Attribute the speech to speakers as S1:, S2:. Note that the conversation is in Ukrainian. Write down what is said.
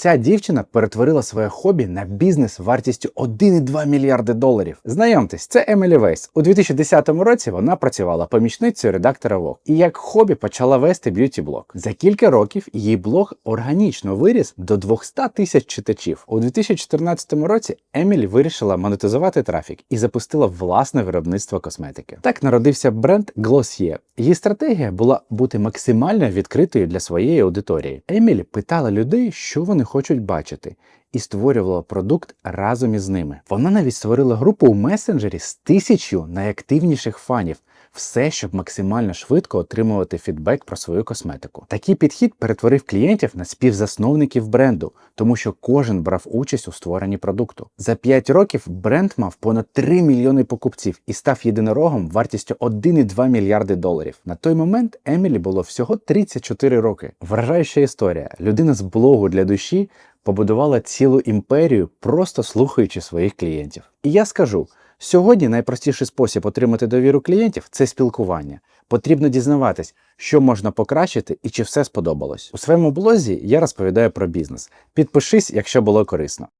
S1: Ця дівчина перетворила своє хобі на бізнес вартістю 1,2 мільярди доларів. Знайомтесь, це Емілі Вейс. У 2010 році вона працювала помічницею редактора Vogue і як хобі почала вести б'юті-блог. За кілька років її блог органічно виріс до 200 тисяч читачів. У 2014 році Емілі вирішила монетизувати трафік і запустила власне виробництво косметики. Так народився бренд Glossier. Її стратегія була бути максимально відкритою для своєї аудиторії. Емілі питала людей, що вони хочуть бачити. І створювала продукт разом із ними. Вона навіть створила групу у месенджері з тисячу найактивніших фанів. Все, щоб максимально швидко отримувати фідбек про свою косметику. Такий підхід перетворив клієнтів на співзасновників бренду, тому що кожен брав участь у створенні продукту. За 5 років бренд мав понад 3 мільйони покупців і став єдинорогом вартістю 1,2 мільярди доларів. На той момент Емілі було всього 34 роки. Вражаюча історія. Людина з блогу для душі побудувала цілу імперію, просто слухаючи своїх клієнтів. І я скажу. Сьогодні найпростіший спосіб отримати довіру клієнтів це спілкування. Потрібно дізнаватись, що можна покращити і чи все сподобалось. У своєму блозі я розповідаю про бізнес. Підпишись, якщо було корисно.